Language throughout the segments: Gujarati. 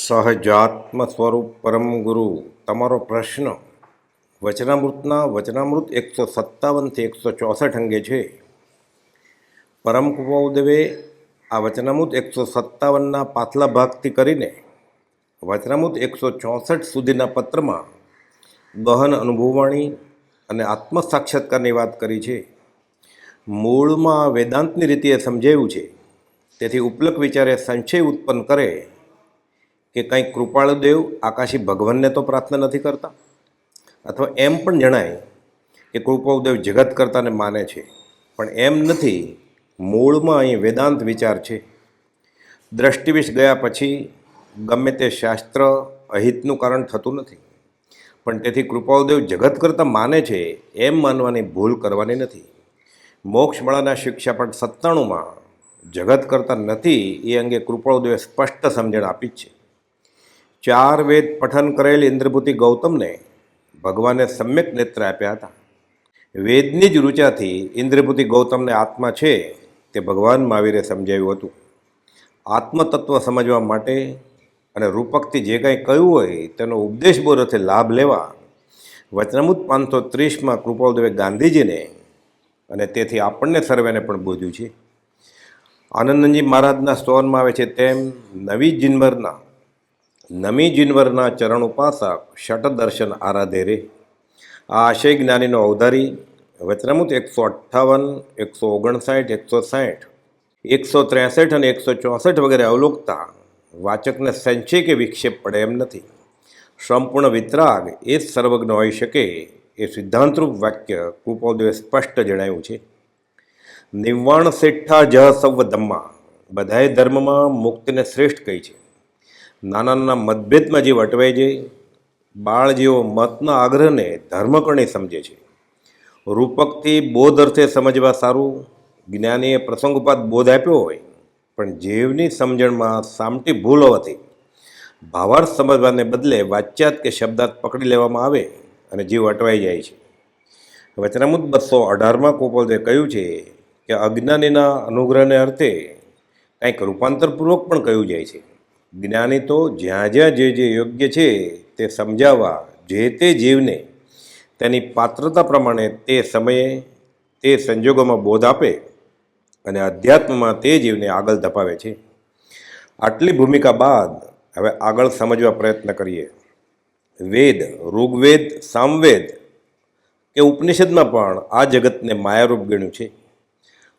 સહજાત્મ સ્વરૂપ પરમ ગુરુ. તમારો પ્રશ્ન, વચનામૃતના વચનામૃત એકસો સત્તાવનથી એકસો ચોસઠ અંગે છે. પરમ કૃપાઉદેવે આ વચનામૃત એકસો સત્તાવનના પાછલા ભાગથી કરીને વચનામૃત એકસો ચોસઠ સુધીના પત્રમાં ગહન અનુભવવાણી અને આત્મ સાક્ષાત્કારની વાત કરી છે. મૂળમાં વેદાંતની રીતે સમજાયું છે. તેથી ઉપલક વિચારે સંશય ઉત્પન્ન કરે કે કંઈ કૃપાળુ દેવ આકાશી ભગવાનને તો પ્રાર્થના નથી કરતા? અથવા એમ પણ જણાય કે કૃપાળુદેવ જગત કરતાને માને છે, પણ એમ નથી, મૂળમાં અહીં વેદાંત વિચાર છે. દ્રષ્ટિવિશ ગયા પછી ગમે તે શાસ્ત્ર અહિતનું કારણ થતું નથી, પણ તેથી કૃપાળુદેવ જગત કરતાં માને છે એમ માનવાની ભૂલ કરવાની નથી. મોક્ષમાળાના શિક્ષાપટ સત્તાણુંમાં જગત કરતાં નથી એ અંગે કૃપાળુદેવે સ્પષ્ટ સમજણ આપી જ છે. ચાર વેદ પઠન કરેલ ઇન્દ્રભૂતિ ગૌતમને ભગવાને સમ્યક નેત્ર આપ્યા હતા. વેદની જ રૂચાથી ઇન્દ્રભૂતિ ગૌતમને આત્મા છે તે ભગવાન મહાવીરે સમજાવ્યું હતું. આત્મતત્વ સમજવા માટે અને રૂપકથી જે કાંઈ કહ્યું હોય તેનો ઉપદેશ બોરથે લાભ લેવા વચનામૃત પાંચસો ત્રીસમાં કૃપાલદેવે ગાંધીજીને અને તેથી આપણને સર્વેને પણ બોધ્યું છે. આનંદજી મહારાજના સ્તોનમાં આવે છે તેમ નવી જીનવરના નમી જીનવરના ચરણ ઉપાસક શટ દર્શન આરાધે રે. આ આશય જ્ઞાનીનો અવધારી વચનામૃત એકસો અઠ્ઠાવન, એકસો ઓગણસાઠ, એકસો સાઠ, એકસો ત્રેસઠ અને એકસો ચોસઠ વગેરે અવલોકતા વાચકને સંશય કે વિક્ષેપ પડે એમ નથી. સંપૂર્ણ વિતરાગ એ જ સર્વજ્ઞ હોઈ શકે એ સિદ્ધાંતરૂપ વાક્ય કૃપોદેવે સ્પષ્ટ જણાવ્યું છે. નિર્વાણ શેઠા જ સવ ધમ્મા બધાએ ધર્મમાં મુક્તિને શ્રેષ્ઠ કહી છે. નાના નાના મતભેદમાં જે વટવાઈ જાય, બાળ જેવો મતના આગ્રહને ધર્મકણે સમજે છે. રૂપકથી બોધ અર્થે સમજવા સારું જ્ઞાનીએ પ્રસંગોપાત બોધ આપ્યો હોય, પણ જીવની સમજણમાં સામટી ભૂલ હોવાથી, ભાવાર્થ સમજવાને બદલે વાચ્યાત કે શબ્દાર્થ પકડી લેવામાં આવે અને જીવ અટવાઈ જાય છે. વચનામુદ બસો અઢારમાં કોપોલે કહ્યું છે કે અજ્ઞાનીના અનુગ્રહને અર્થે કંઈક રૂપાંતરપૂર્વક પણ કહ્યું જાય છે. જ્ઞાની તો જ્યાં જ્યાં જે જે યોગ્ય છે તે સમજાવવા, જે તે જીવને તેની પાત્રતા પ્રમાણે તે સમયે તે સંજોગોમાં બોધ આપે અને અધ્યાત્મમાં તે જીવને આગળ ધપાવે છે. આટલી ભૂમિકા બાદ હવે આગળ સમજવા પ્રયત્ન કરીએ. વેદ, ઋગ્વેદ, સામવેદ કે ઉપનિષદમાં પણ આ જગતને માયારૂપ ગણ્યું છે.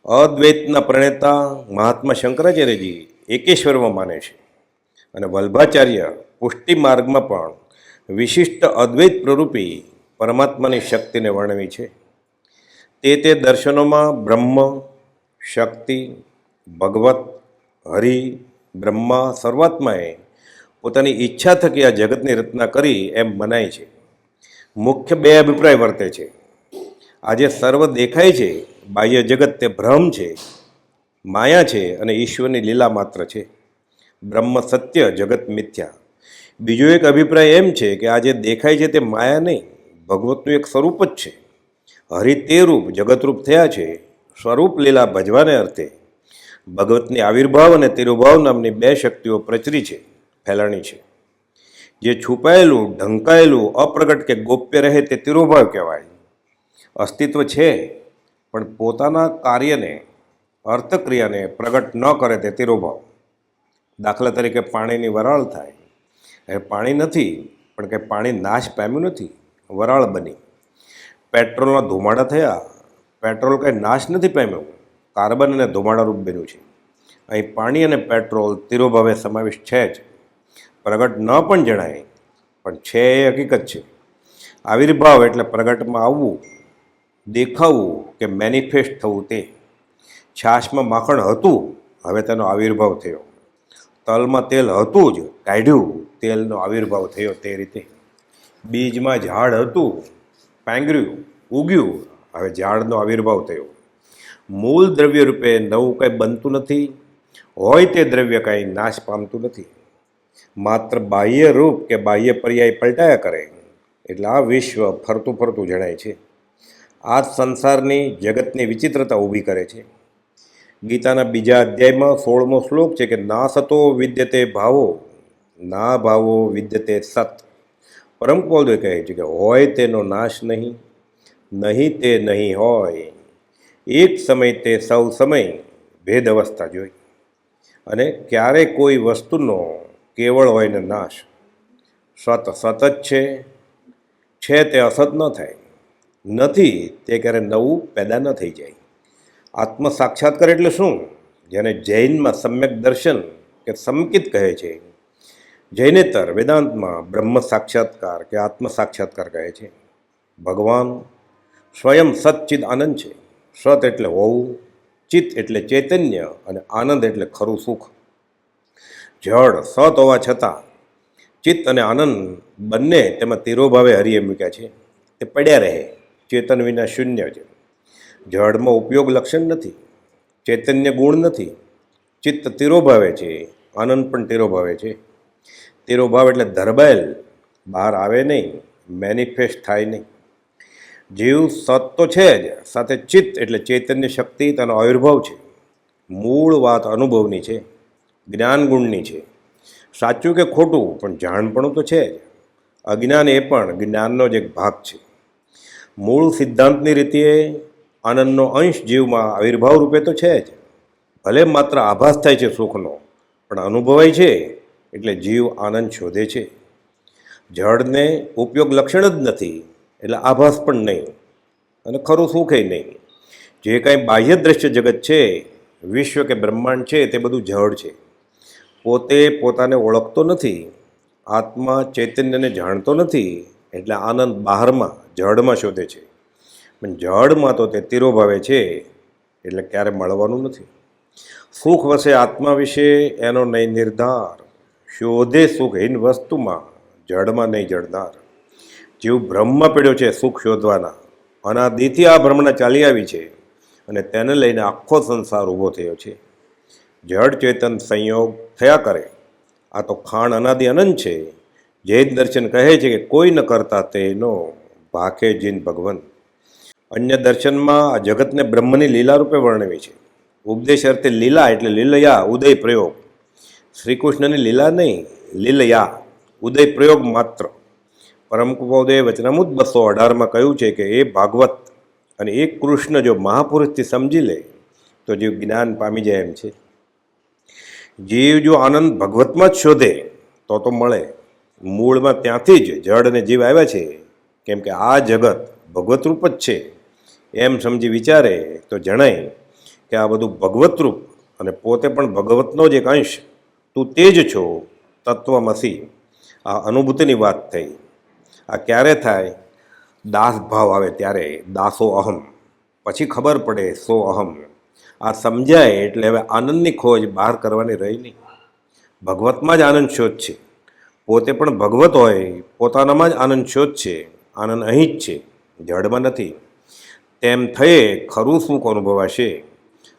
અદ્વૈતના પ્રણેતા મહાત્મા શંકરાચાર્યજી એકેશ્વરમાં માને છે. અને વલ્ભાચાર્ય પુષ્ટિ માર્ગમાં પણ વિશિષ્ટ અદ્વૈત પ્રરૂપી પરમાત્માની શક્તિને વર્ણવી છે. તે તે દર્શનોમાં બ્રહ્મ, શક્તિ, ભગવત, હરિ, બ્રહ્મા સર્વાત્માએ પોતાની ઈચ્છા થકી આ જગતની રચના કરી એમ મનાય છે. મુખ્ય બે અભિપ્રાય વર્તે છે. આજે સર્વ દેખાય છે, બાહ્ય જગત તે ભ્રમ છે, માયા છે અને ઈશ્વરની લીલા માત્ર છે. બ્રહ્મ સત્ય, જગત મિથ્યા. બીજો એક અભિપ્રાય એમ છે કે આ જે દેખાય છે તે માયા નહીં, ભગવતનું એક સ્વરૂપ જ છે. હરિ તે રૂપ જગતરૂપ થયા છે, સ્વરૂપ લીલા ભજવાને અર્થે. ભગવતની આવિર્ભાવ અને તિરુભાવ નામની બે શક્તિઓ પ્રચરી છે, ફેલાણી છે. જે છુપાયેલું, ઢંકાયેલું, અપ્રગટ કે ગોપ્ય રહે તે તિરુભાવ કહેવાય. અસ્તિત્વ છે, પણ પોતાના કાર્યને, અર્થક્રિયાને પ્રગટ ન કરે તે તિરુભાવ. દાખલા તરીકે પાણીની વરાળ થાય. એ પાણી નથી, પણ કે પાણી નાશ પામ્યું નથી, વરાળ બની. પેટ્રોલના ધુમાડા થયા, પેટ્રોલ કંઈ નાશ નથી પામ્યું, કાર્બન અને ધુમાડારૂપ બન્યું છે. અહીં પાણી અને પેટ્રોલ તિરુભાવે સમાવેશ છે જ. પ્રગટ ન પણ જણાય, પણ છે એ હકીકત છે. આવિર્ભાવ એટલે પ્રગટમાં આવવું, દેખાવું કે મેનિફેસ્ટ થવું તે. છાશમાં માખણ હતું, હવે તેનો આવિર્ભાવ થયો. તલમાં તેલ હતું જ, કાઢ્યું. તેલનો આવિર્ભાવ થયો તે રીતે. બીજમાં ઝાડ હતું, પાંગર્યું, ઉગ્યું. હવે ઝાડનો આવિર્ભાવ થયો. મૂળ દ્રવ્ય રૂપે નવું કંઈ બનતું નથી. હોય તે દ્રવ્ય કાંઈ નાશ પામતું નથી. માત્ર બાહ્ય રૂપ કે બાહ્ય પર્યાય પલટાયા કરે. એટલે આ વિશ્વ ફરતું ફરતું જણાય છે. આ સંસારની જગતની વિચિત્રતા ઊભી કરે છે. ગીતાના બીજા અધ્યાયમાં સોળમો શ્લોક છે કે, ના સતો વિદ્યતે ભાવો, ના ભાવો વિદ્યતે સત. પરમ કોલદે કહે છે કે, હોય તેનો નાશ નહીં નહીં તે નહીં હોય. એક સમય તે સૌ સમય ભેદ અવસ્થા જોઈ. અને ક્યારે કોઈ વસ્તુનો કેવળ હોય ને નાશ. સત સત જ છે છે તે અસત ન થાય. નથી તે ક્યારે નવું પેદા ન થઈ જાય. આત્મ સાક્ષાત્કાર એટલે શું? જેને જૈનમાં સમ્યક દર્શન કે સમકિત કહે છે. જૈનેતર વેદાંતમાં બ્રહ્મ સાક્ષાત્કાર કે આત્મ સાક્ષાત્કાર કહે છે. ભગવાન સ્વયં સચ્ચિદ આનંદ છે. સત એટલે હોવું, ચિત્ત એટલે ચૈતન્ય અને આનંદ એટલે ખરું સુખ. જળ, સત હોવા છતાં ચિત્ત અને આનંદ બંને તેમાં તિરોભાવે હરિએ મૂક્યા છે. તે પડ્યા રહે. ચેતન વિના શૂન્ય છે જળમાં ઉપયોગ લક્ષણ નથી, ચૈતન્ય ગુણ નથી, ચિત્ત તિરોભાવે છે, આનંદ પણ તિરોભાવે છે. તિરોભાવ એટલે ધરબાયેલ બહાર આવે નહીં મેનિફેસ્ટ થાય નહીં. જીવ સત તો છે જ, સાથે ચિત્ત એટલે ચૈતન્ય શક્તિ, તેનો આવિર્ભાવ છે. મૂળ વાત અનુભવની છે, જ્ઞાન ગુણની છે. સાચું કે ખોટું, પણ જાણપણું તો છે જ. અજ્ઞાન એ પણ જ્ઞાનનો જ એક ભાગ છે. મૂળ સિદ્ધાંતની રીતે આનંદનો અંશ જીવમાં આવિર્ભાવ રૂપે તો છે જ. ભલે માત્ર આભાસ થાય છે સુખનો, પણ અનુભવાય છે એટલે જીવ આનંદ શોધે છે. જળને ઉપયોગ લક્ષણ જ નથી, એટલે આભાસ પણ નહીં અને ખરું સુખે નહીં. જે કાંઈ બાહ્ય દ્રશ્ય જગત છે, વિશ્વ કે બ્રહ્માંડ છે, તે બધું જળ છે. પોતે પોતાને ઓળખતો નથી, આત્મા ચૈતન્યને જાણતો નથી, એટલે આનંદ બહારમાં, જળમાં શોધે છે. પણ જળમાં તો તે તિરોભાવે છે, એટલે ક્યારે મળવાનું નથી. સુખ વસે આત્મા વિશે એનો નહીં નિર્ધાર. શોધે સુખહીન વસ્તુમાં, જળમાં નહીં જળનાર જીવ બ્રહ્મમાં પડ્યો છે સુખ શોધવાના. અનાદિથી આ ભ્રમણા ચાલી આવી છે અને તેને લઈને આખો સંસાર ઊભો થયો છે. જળ ચેતન સંયોગ થયા કરે. આ તો ખાણ અનાદિ અનંત છે. જૈન દર્શન કહે છે કે કોઈ ન કરતા તેનો ભાખે જીન ભગવન અન્ય દર્શનમાં આ જગતને બ્રહ્મની લીલા રૂપે વર્ણવી છે. ઉપદેશ અર્થે લીલા એટલે લીલયા, ઉદય પ્રયોગ. શ્રી કૃષ્ણની લીલા નહીં, લીલયા, ઉદય પ્રયોગ માત્ર. પરમ વચનામુદ બસો અઢારમાં કહ્યું છે કે એ ભાગવત, અને એક કૃષ્ણ જો મહાપુરુષથી સમજી લે, તો જીવ જ્ઞાન પામી જાય એમ છે. જીવ જો આનંદ ભગવતમાં જ શોધે, તો તો મળે. મૂળમાં ત્યાંથી જ જળ અને જીવ આવ્યા છે. કેમ કે આ જગત ભગવતરૂપ જ છે. એમ સમજી વિચારે તો જણાય કે આ બધું ભગવતરૂપ અને પોતે પણ ભગવતનો જ એક અંશ. તું તે જ છો, તત્વમસી. આ અનુભૂતિની વાત થઈ. આ ક્યારે થાય? દાસ ભાવ આવે ત્યારે, દાસો અહમ. પછી ખબર પડે, સો અહમ. આ સમજાય એટલે હવે આનંદની ખોજ બહાર કરવાની રહી નહીં. ભગવતમાં જ આનંદ શોધ છે. પોતે પણ ભગવત હોય, પોતાનામાં જ આનંદ શોધ છે. આનંદ અહીં જ છે. જડમાં નથી. તેમ થયે ખરું સુખ અનુભવાશે?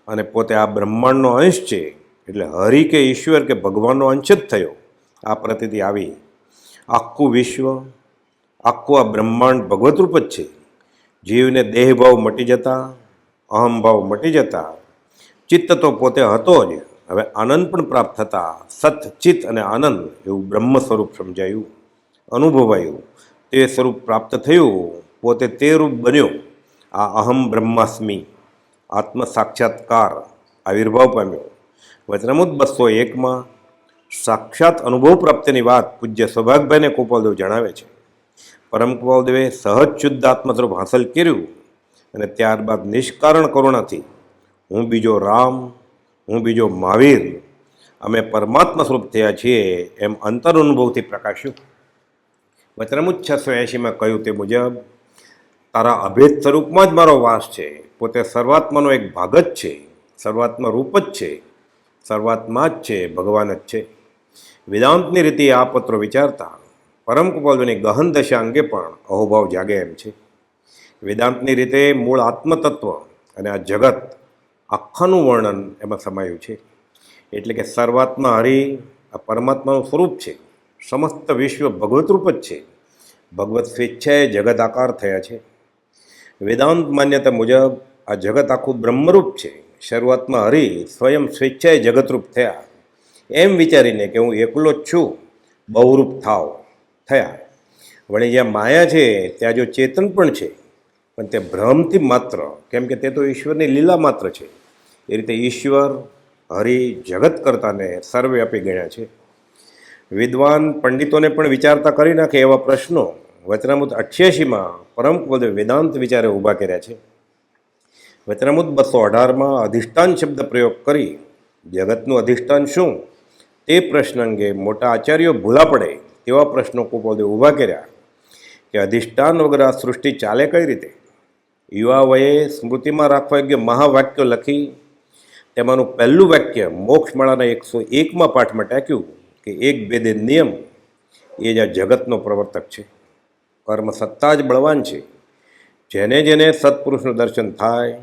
અને પોતે આ બ્રહ્માંડનો અંશ છે, એટલે હરિ કે ઈશ્વર કે ભગવાનનો અંશ જ થયો, આ પ્રતિતિ આવી. આખું વિશ્વ, આખું આ બ્રહ્માંડ ભગવતરૂપ જ છે. જીવને દેહભાવ મટી જતા અહમભાવ મટી જતા, ચિત્ત તો પોતે હતો જ, હવે આનંદ પણ પ્રાપ્ત થતા, સત, ચિત્ત અને આનંદ એવું બ્રહ્મ સ્વરૂપ સમજાયું, અનુભવાયું, તે સ્વરૂપ પ્રાપ્ત થયું, પોતે તે રૂપ બન્યો. આ અહમ બ્રહ્માસ્મિ આત્મ સાક્ષાત્કાર આવિર્ભાવ પામ્યો. વચનામૃત બસો એકમાં સાક્ષાત અનુભવ પ્રાપ્તિની વાત પૂજ્ય સૌભાગભાઈને ગોપાલદેવ જણાવે છે. પરમ ગોપાલદેવે સહજ શુદ્ધ આત્મસ્વરૂપ હાંસલ કર્યું અને ત્યારબાદ નિષ્કારણ કરુણાથી હું બીજો રામ, હું બીજો મહાવીર, અમે પરમાત્મા સ્વરૂપ થયા છીએ એમ અંતર અનુભવથી પ્રકાશ્યું. વચનામૃત છસો એંશીમાં કહ્યું તે મુજબ તારા અભેદ સ્વરૂપમાં જ મારો વાસ છે. પોતે સર્વાત્માનો એક ભાગ જ છે. સર્વાત્મા રૂપ જ છે. સર્વાત્મા જ છે, ભગવાન જ છે. વેદાંતની રીતે આ પત્રો વિચારતા પરમ કૃપાલુની ગહન દશા અંગે પણ અહોભાવ જાગે એમ છે. વેદાંતની રીતે મૂળ આત્મતત્વ અને આ જગત આખાનું વર્ણન એમાં સમાયું છે. એટલે કે સર્વાત્મા હરિ આ પરમાત્માનું સ્વરૂપ છે. સમસ્ત વિશ્વ ભગવતરૂપ જ છે. ભગવત સ્વેચ્છાએ જગત આકાર થયા છે. વેદાંત માન્યતા મુજબ આ જગત આખું બ્રહ્મરૂપ છે. શરૂઆતમાં હરિ સ્વયં સ્વેચ્છાએ જગતરૂપ થયા. એમ વિચારીને કે હું એકલો જ છું, બહુરૂપ થાવ, થયા. વળી જ્યાં માયા છે, ત્યાં જો ચેતન પણ છે, પણ તે ભ્રમથી માત્ર, કેમ કે તે તો ઈશ્વરની લીલા માત્ર છે. એ રીતે ઈશ્વર, હરિ, જગત કરતાને સર્વે આપી ગણ્યા છે. વિદ્વાન પંડિતોને પણ વિચારતા કરી નાખે એવા પ્રશ્નો. વચનામૃત અઠ્યાસીમાં પરમ પદે વેદાંત વિચારે ઊભા કર્યા છે. વચનામૃત બસો અઢારમાં અધિષ્ઠાન શબ્દ પ્રયોગ કરી જગતનું અધિષ્ઠાન શું? તે પ્રશ્ન અંગે મોટા આચાર્યો ભૂલા પડે તેવા પ્રશ્નો કુપોદે ઊભા કર્યા કે અધિષ્ઠાન વગર આ સૃષ્ટિ ચાલે કઈ રીતે? યુવા વયે સ્મૃતિમાં રાખવા યોગ્ય મહાવાક્યો લખી તેમાંનું પહેલું વાક્ય મોક્ષમાળાના એકસો એકમાં પાઠમાં ટાંક્યું કે એક ભેદે નિયમ એ જ આ જગતનો પ્રવર્તક છે. કર્મ સત્તા જ બળવાન છે. જેને જેને સત્પુરુષનું દર્શન થાય,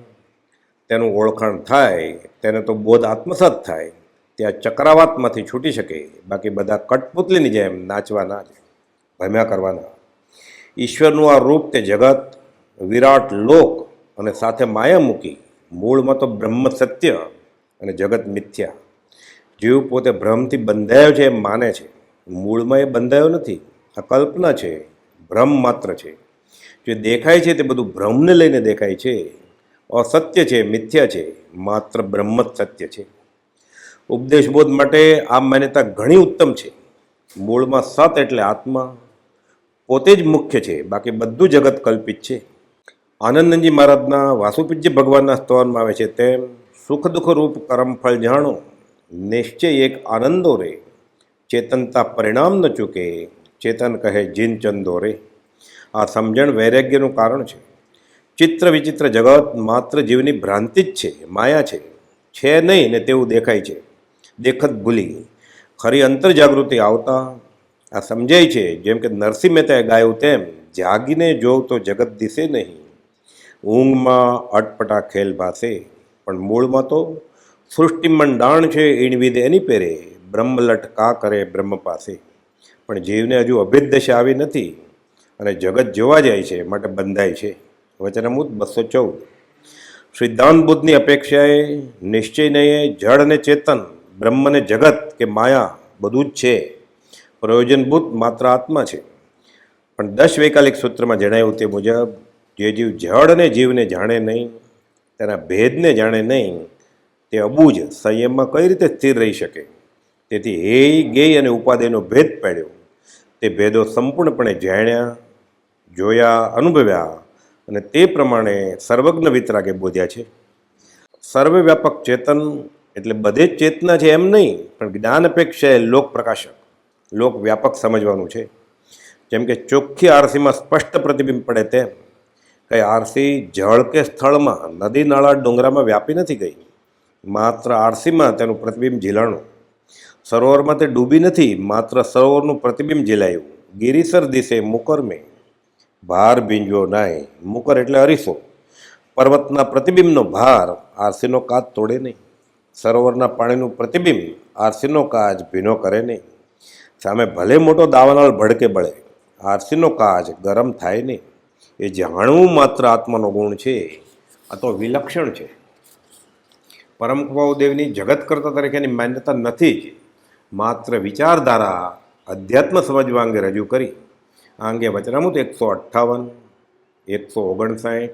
તેનું ઓળખાણ થાય, તેને તો બોધ આત્મસાત થાય, ત્યાં ચક્રાવાતમાંથી છૂટી શકે, બાકી બધા કટપુતલીની જેમ નાચવાના ભમ્યા કરવાના. ઈશ્વરનું આ રૂપ તે જગત, વિરાટ લોક અને સાથે માયા મૂકી, મૂળમાં તો બ્રહ્મ સત્ય અને જગત મિથ્યા. જીવ પોતે ભ્રમથી બંધાયો છે એમ માને છે. મૂળમાં એ બંધાયો નથી. આ કલ્પના છે. ભ્રમ માત્ર છે. જે દેખાય છે તે બધું ભ્રમને લઈને દેખાય છે. અસત્ય છે, મિથ્યા છે, માત્ર બ્રહ્મ જ સત્ય છે. ઉપદેશબોધ માટે આ માન્યતા ઘણી ઉત્તમ છે. મૂળમાં સત એટલે આત્મા, પોતે જ મુખ્ય છે, બાકી બધું જગત કલ્પિત છે. આનંદનજી મહારાજના વાસુપૂજ્ય ભગવાનના સ્તવનમાં આવે છે તેમ, સુખ દુઃખ રૂપ કરમફળ જાણો, નિશ્ચય એક આનંદો રે, ચેતનતા પરિણામ ન ચૂકે ચેતન કહે, જીન ચંદો રે. આ સમજણ વૈરાગ્યનું કારણ છે. ચિત્ર વિચિત્ર જગત માત્ર જીવની ભ્રાંતિ જ છે, માયા છે. છે નહીં ને તેવું દેખાય છે. દેખત ભૂલી ગઈ. ખરી અંતરજાગૃતિ આવતા. આ સમજાય છે, જેમ કે નરસિંહ મહેતાએ ગાયું તેમ, જાગીને જોઉં તો જગત દિશે નહીં. ઊંઘમાં અટપટા ખેલ ભાસે, પણ મૂળમાં તો સૃષ્ટિ મંડાણ છે ઈણવિદ એની પેરે બ્રહ્મલટ કા કરે બ્રહ્મ પાસે? પણ જીવને હજુ અભેદ દશા આવી નથી અને જગત જોવા જાય છે માટે બંધાય છે. વચનામૃત બસો ચૌદ. સિદ્ધાંત બુદ્ધની અપેક્ષાએ નિશ્ચયને જળ અને ચેતન બ્રહ્મને જગત કે માયા બધું જ છે. પ્રયોજનભૂત માત્ર આત્મા છે. પણ દસ વૈકાલિક સૂત્રમાં જણાવ્યું તે મુજબ, જે જીવ જળ અને જીવને જાણે નહીં, તેના ભેદને જાણે નહીં, તે અબૂજ સંયમમાં કઈ રીતે સ્થિર રહી શકે? તેથી હે, ગેય અને ઉપાદેયનો ભેદ પાડ્યો. તે ભેદો સંપૂર્ણપણે જાણ્યા, જોયા, અનુભવ્યા અને તે પ્રમાણે સર્વજ્ઞ વિતરાગે બોધ્યા છે. સર્વવ્યાપક ચેતન એટલે બધે જ ચેતના છે એમ નહીં, પણ જ્ઞાન અપેક્ષાએ લોક પ્રકાશક, લોક વ્યાપક સમજવાનું છે. જેમ કે ચોખ્ખી આરસીમાં સ્પષ્ટ પ્રતિબિંબ પડે તેમ, કઈ આરસી જળ કે સ્થળમાં નદી, નાળા ડુંગરામાં વ્યાપી નથી ગઈ. માત્ર આરસીમાં તેનું પ્રતિબિંબ ઝીલાણું. સરોવરમાં તે ડૂબી નથી, માત્ર સરોવરનું પ્રતિબિંબ ઝીલાયું. ગિરિસર દિશે મુકર મેં ભાર ભીંજવો નાય. મુકર એટલે અરીસો. પર્વતના પ્રતિબિંબનો ભાર આરસીનો કાચ તોડે નહીં. સરોવરના પાણીનું પ્રતિબિંબ આરસીનો કાચ ભીનો કરે નહીં. સામે ભલે મોટો દાવાનળ ભડકે બળે, આરસીનો કાચ ગરમ થાય નહીં. એ જાણવું માત્ર આત્માનો ગુણ છે. આ તો વિલક્ષણ છે. પરમ દેવની જગત કરતા તરીકેની માન્યતા નથી જ. માત્ર વિચારધારા અધ્યાત્મ સમજવા અંગે રજૂ કરી. આ અંગે વચનામૃત એકસો અઠ્ઠાવન, એકસો ઓગણસાઠ,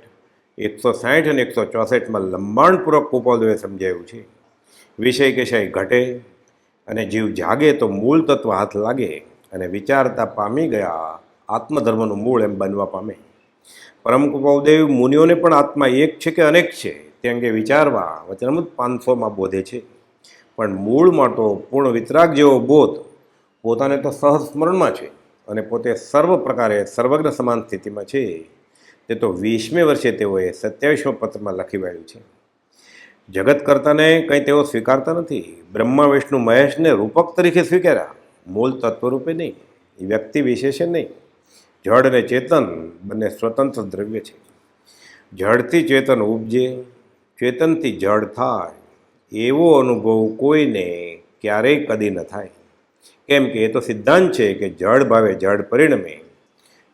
એકસો સાઠ અને એકસો ચોસઠમાં લંબાણપૂર્વક કુપોદેવે સમજાયું છે. વિષય કેશય ઘટે અને જીવ જાગે તો મૂળ તત્વ હાથ લાગે અને વિચારતા પામી ગયા આત્મધર્મનું મૂળ એમ બનવા પામે. પરમ મુનિઓને પણ આત્મા એક છે કે અનેક છે? તે અંગે વિચારવા વચનમૃત પાંચસોમાં બોધે છે. પણ મૂળમાં તો પૂર્ણ વિતરાગ જેવો બોધ પોતાને તો સહજ સ્મરણમાં છે અને પોતે સર્વ પ્રકારે સર્વજ્ઞ સમાન સ્થિતિમાં છે. તે તો વીસમે વર્ષે તેઓએ સત્યાવીસમો પત્રમાં લખી વાળ્યું છે. જગત કરતાને કંઈ તેઓ સ્વીકારતા નથી. બ્રહ્મા, વિષ્ણુ, મહેશને રૂપક તરીકે સ્વીકાર્યા. મૂળ તત્વરૂપે નહીં. વ્યક્તિ વિશેષે નહીં. જળ અને ચેતન બંને સ્વતંત્ર દ્રવ્ય છે. જળથી ચેતન ઉપજે ચેતનથી જળ થાય, એવો અનુભવ કોઈને ક્યારેય કદી ન થાય. કેમ કે એ તો સિદ્ધાંત છે કે જળ ભાવે જળ પરિણમે,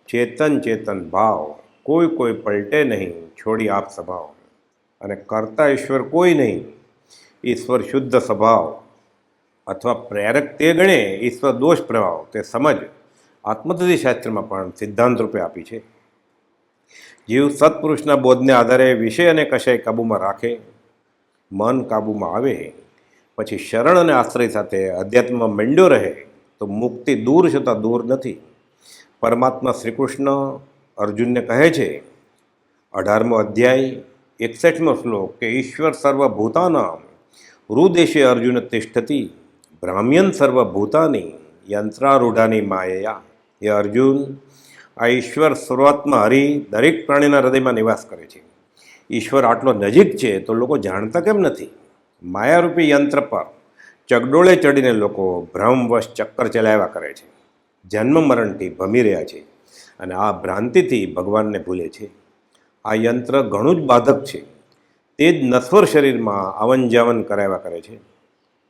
ચેતન ચેતન ભાવ, કોઈ કોઈ પલટે નહીં, છોડી આપ સ્વભાવ. અને કરતા ઈશ્વર કોઈ નહીં, ઈશ્વર શુદ્ધ સ્વભાવ. અથવા પ્રેરક તે ગણે, ઈશ્વર દોષ પ્રભાવ, તે સમજ આત્મતત્વ શાસ્ત્રમાં પણ સિદ્ધાંત રૂપે આપી છે. જીવ સત્પુરુષના બોધને આધારે વિષય અને કશાય કાબૂમાં રાખે, મન કાબૂમાં આવે, પછી શરણ અને આશ્રય સાથે અધ્યાત્મમાં મંડ્યો રહે, તો મુક્તિ દૂર છતાં દૂર નથી. પરમાત્મા શ્રીકૃષ્ણ અર્જુનને કહે છે, અઢારમો અધ્યાય, એકસઠમો શ્લોક, કે ઈશ્વર સર્વભૂતાના હૃદેશે અર્જુન તિષ્ઠતી ભ્રામ્યન સર્વભૂતાની યંત્રારૂઢાની માયયા એ અર્જુન આ ઈશ્વર શરૂઆતમાં હરિ દરેક પ્રાણીના હૃદયમાં નિવાસ કરે છે. ઈશ્વર આટલો નજીક છે તો લોકો જાણતા કેમ નથી? માયારૂપી યંત્ર પર ચગડોળે ચડીને લોકો ભ્રમવશ ચક્કર ચલાવ્યા કરે છે. જન્મ મરણથી ભમી રહ્યા છે અને આ ભ્રાંતિથી ભગવાનને ભૂલે છે. આ યંત્ર ઘણું જ બાધક છે. તે જ નશ્વર શરીરમાં આવન જાવન કરાવ્યા કરે છે.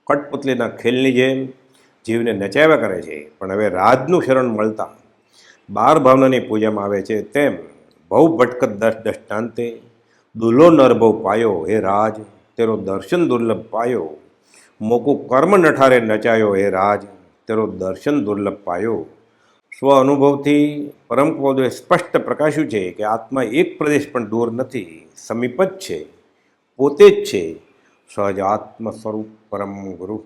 કટપુતલીના ખેલની જેમ જીવને નચાવ્યા કરે છે. પણ હવે રાજનું શરણ મળતા બાર ભાવનાની પૂજામાં આવે છે તેમ બહુ ભટકત દસ દષ્ટાંતે દુલો નરભવ પાયો હે રાજ તેરો દર્શન દુર્લભ પાયો. મોકું કર્મ નઠારે નચાયો હે રાજ તેરો દર્શન દુર્લભ પાયો. સ્વ અનુભવથી પરમ પદોએ સ્પષ્ટ પ્રકાશ્યું છે કે આત્મા એક પ્રદેશ પણ દૂર નથી, સમીપ જ છે, પોતે જ છે. સહજ આત્મ સ્વરૂપ પરમ ગુરુ